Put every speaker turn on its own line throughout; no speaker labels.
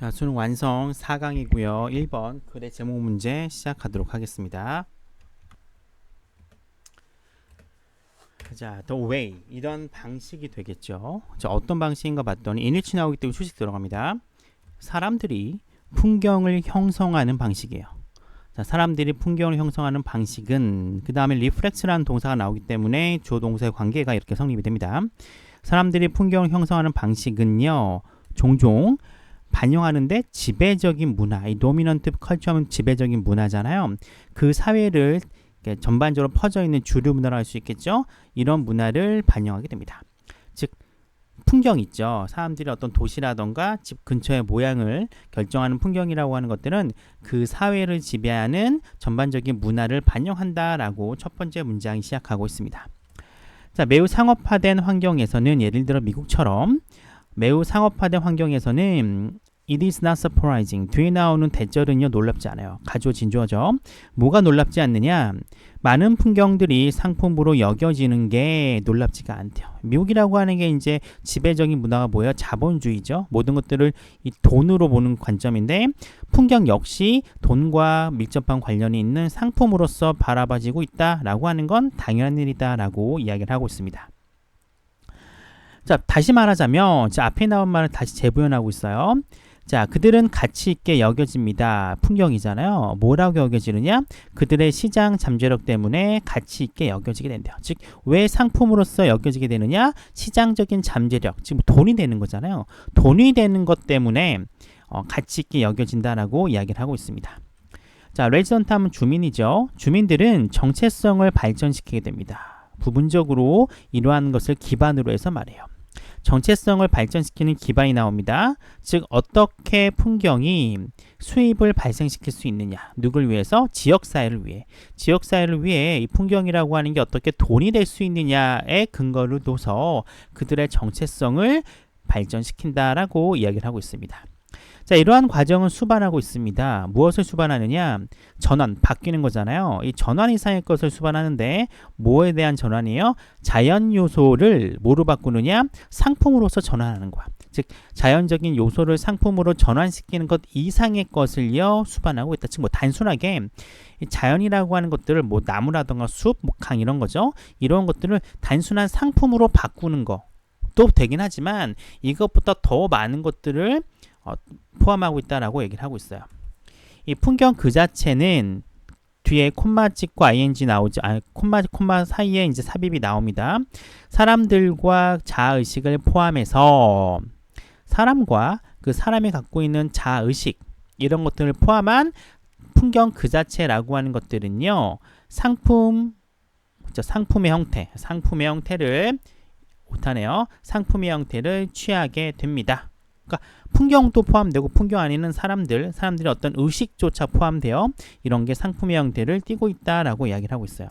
자, 수능 완성 4강이고요. 1번 글의 제목 문제 시작하도록 하겠습니다. 자, the way 이런 방식이 되겠죠. 자, 어떤 방식인가 봤더니 인일치 나오기 때문에 수식 들어갑니다. 사람들이 풍경을 형성하는 방식이에요. 자, 사람들이 풍경을 형성하는 방식은 그 다음에 reflex라는 동사가 나오기 때문에 주어동사의 관계가 이렇게 성립이 됩니다. 사람들이 풍경을 형성하는 방식은요, 종종 반영하는데 지배적인 문화, 이 도미넌트 컬처는 지배적인 문화잖아요. 그 사회를 전반적으로 퍼져 있는 주류 문화로 할수 있겠죠. 이런 문화를 반영하게 됩니다. 즉 풍경 있죠. 사람들이 어떤 도시라던가 집 근처의 모양을 결정하는 풍경이라고 하는 것들은 그 사회를 지배하는 전반적인 문화를 반영한다라고 첫 번째 문장이 시작하고 있습니다. 자, 매우 상업화된 환경에서는 예를 들어 미국처럼 매우 상업화된 환경에서는 It is not surprising. 뒤에 나오는 대절은요 놀랍지 않아요. 가조진조죠. 뭐가 놀랍지 않느냐? 많은 풍경들이 상품으로 여겨지는 게 놀랍지가 않대요. 미국이라고 하는 게 이제 지배적인 문화가 뭐예요? 자본주의죠. 모든 것들을 이 돈으로 보는 관점인데 풍경 역시 돈과 밀접한 관련이 있는 상품으로서 바라봐지고 있다라고 하는 건 당연한 일이다라고 이야기를 하고 있습니다. 자, 다시 말하자면 자, 앞에 나온 말을 다시 재부연하고 있어요. 자, 그들은 가치 있게 여겨집니다. 풍경이잖아요. 뭐라고 여겨지느냐? 그들의 시장 잠재력 때문에 가치 있게 여겨지게 된대요. 즉, 왜 상품으로서 여겨지게 되느냐? 시장적인 잠재력, 지금 돈이 되는 거잖아요. 돈이 되는 것 때문에 어, 가치 있게 여겨진다라고 이야기를 하고 있습니다. 자, 레지던트 하면 주민이죠. 주민들은 정체성을 발전시키게 됩니다. 부분적으로 이러한 것을 기반으로 해서 말해요. 정체성을 발전시키는 기반이 나옵니다. 즉 어떻게 풍경이 수입을 발생시킬 수 있느냐. 누굴 위해서? 지역 사회를 위해. 지역 사회를 위해 이 풍경이라고 하는 게 어떻게 돈이 될 수 있느냐에 근거를 둬서 그들의 정체성을 발전시킨다라고 이야기를 하고 있습니다. 자, 이러한 과정은 수반하고 있습니다. 무엇을 수반하느냐? 전환, 바뀌는 거잖아요. 이 전환 이상의 것을 수반하는데 뭐에 대한 전환이에요? 자연 요소를 뭐로 바꾸느냐? 상품으로서 전환하는 거야. 즉 자연적인 요소를 상품으로 전환시키는 것 이상의 것을요 수반하고 있다. 즉 뭐 단순하게 자연이라고 하는 것들을 뭐 나무라던가 숲, 뭐 강 이런 거죠. 이런 것들을 단순한 상품으로 바꾸는 거도 되긴 하지만 이것보다 더 많은 것들을 어, 포함하고 있다라고 얘기를 하고 있어요. 이 풍경 그 자체는 뒤에 콤마 찍고 ing 나오지 아 콤마 콤마 사이에 이제 삽입이 나옵니다. 사람들과 자아 의식을 포함해서 사람과 그 사람이 갖고 있는 자아 의식 이런 것들을 포함한 풍경 그 자체라고 하는 것들은요. 상품 상품의 형태, 상품의 형태를 못하네요. 상품의 형태를 취하게 됩니다. 그러니까 풍경도 포함되고 풍경 안에는 사람들, 사람들의 어떤 의식조차 포함되어 이런 게 상품의 형태를 띠고 있다라고 이야기를 하고 있어요.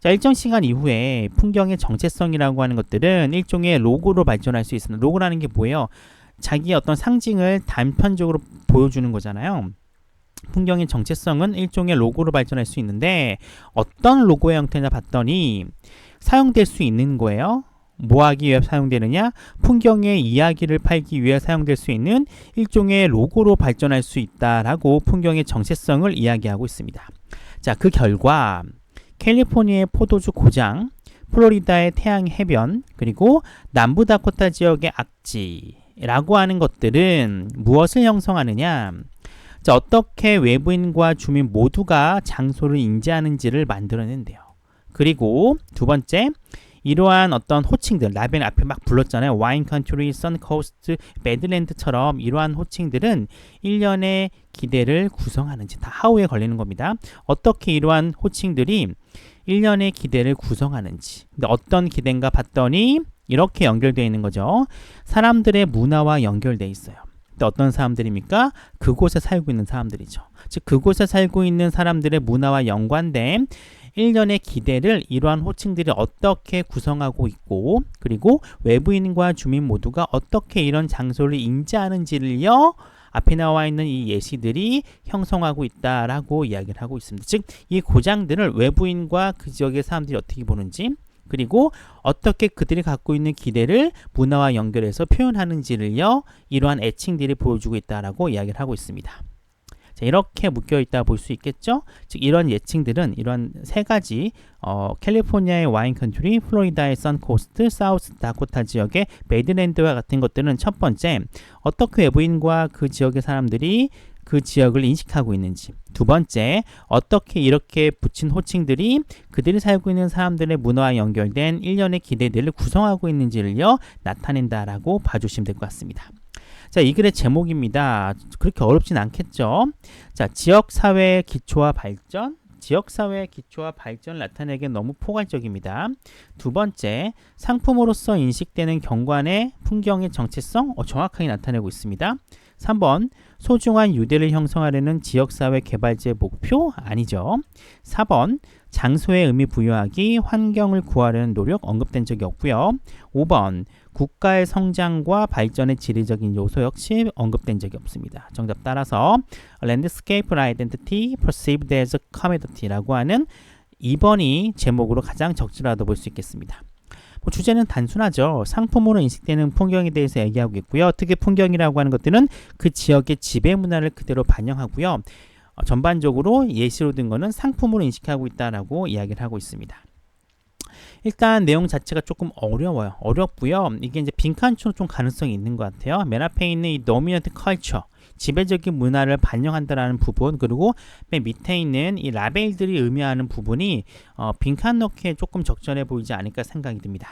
자, 일정 시간 이후에 풍경의 정체성이라고 하는 것들은 일종의 로고로 발전할 수 있습니다. 로고라는 게 뭐예요? 자기의 어떤 상징을 단편적으로 보여주는 거잖아요. 풍경의 정체성은 일종의 로고로 발전할 수 있는데 어떤 로고의 형태냐 봤더니 사용될 수 있는 거예요. 뭐 하기 위해 사용되느냐? 풍경의 이야기를 팔기 위해 사용될 수 있는 일종의 로고로 발전할 수 있다라고 풍경의 정체성을 이야기하고 있습니다. 자, 그 결과 캘리포니아의 포도주 고장, 플로리다의 태양 해변, 그리고 남부다코타 지역의 악지라고 하는 것들은 무엇을 형성하느냐? 자, 어떻게 외부인과 주민 모두가 장소를 인지하는지를 만들어낸대요. 그리고 두 번째, 이러한 어떤 호칭들 라벤 앞에 막 불렀잖아요. 와인 컨트리, 선 코스트, 배드랜드처럼 이러한 호칭들은 1년의 기대를 구성하는지 다 하우에 걸리는 겁니다. 어떻게 이러한 호칭들이 1년의 기대를 구성하는지. 근데 어떤 기대인가 봤더니 이렇게 연결되어 있는 거죠. 사람들의 문화와 연결되어 있어요. 어떤 사람들입니까? 그곳에 살고 있는 사람들이죠. 즉 그곳에 살고 있는 사람들의 문화와 연관된 1년의 기대를 이러한 호칭들이 어떻게 구성하고 있고 그리고 외부인과 주민 모두가 어떻게 이런 장소를 인지하는지를요. 앞에 나와 있는 이 예시들이 형성하고 있다라고 이야기를 하고 있습니다. 즉, 이 고장들을 외부인과 그 지역의 사람들이 어떻게 보는지, 그리고 어떻게 그들이 갖고 있는 기대를 문화와 연결해서 표현하는지를요 이러한 애칭들이 보여주고 있다라고 이야기를 하고 있습니다. 자, 이렇게 묶여 있다 볼 수 있겠죠? 즉 이런 예칭들은 이런 세 가지 어, 캘리포니아의 와인 컨트리, 플로리다의 선코스트, 사우스 다코타 지역의 메드랜드와 같은 것들은 첫 번째 어떻게 외부인과 그 지역의 사람들이 그 지역을 인식하고 있는지 두 번째 어떻게 이렇게 붙인 호칭들이 그들이 살고 있는 사람들의 문화와 연결된 일련의 기대들을 구성하고 있는지를요 나타낸다라고 봐주시면 될 것 같습니다. 자, 이 글의 제목입니다. 그렇게 어렵진 않겠죠? 자, 지역 사회의 기초와 발전, 지역 사회의 기초와 발전을 나타내기엔 너무 포괄적입니다. 두 번째, 상품으로서 인식되는 경관의 풍경의 정체성 어, 정확하게 나타내고 있습니다. 3번, 소중한 유대를 형성하려는 지역사회 개발제 목표 아니죠. 4번, 장소의 의미 부여하기, 환경을 구하려는 노력 언급된 적이 없고요. 5번, 국가의 성장과 발전의 지리적인 요소 역시 언급된 적이 없습니다. 정답 따라서 Landscape Identity Perceived as Community라고 하는 2번이 제목으로 가장 적절하다고 볼수 있겠습니다. 뭐 주제는 단순하죠. 상품으로 인식되는 풍경에 대해서 얘기하고 있고요. 특히 풍경이라고 하는 것들은 그 지역의 지배 문화를 그대로 반영하고요. 어, 전반적으로 예시로 든 거는 상품으로 인식하고 있다라고 이야기를 하고 있습니다. 일단 내용 자체가 조금 어려워요. 어렵고요. 이게 이제 빈칸처럼 좀 가능성이 있는 것 같아요. 맨 앞에 있는 이 dominant 지배적인 문화를 반영한다라는 부분 그리고 맨 밑에 있는 이 라벨들이 의미하는 부분이 어, 빈칸 넣기에 조금 적절해 보이지 않을까 생각이 듭니다.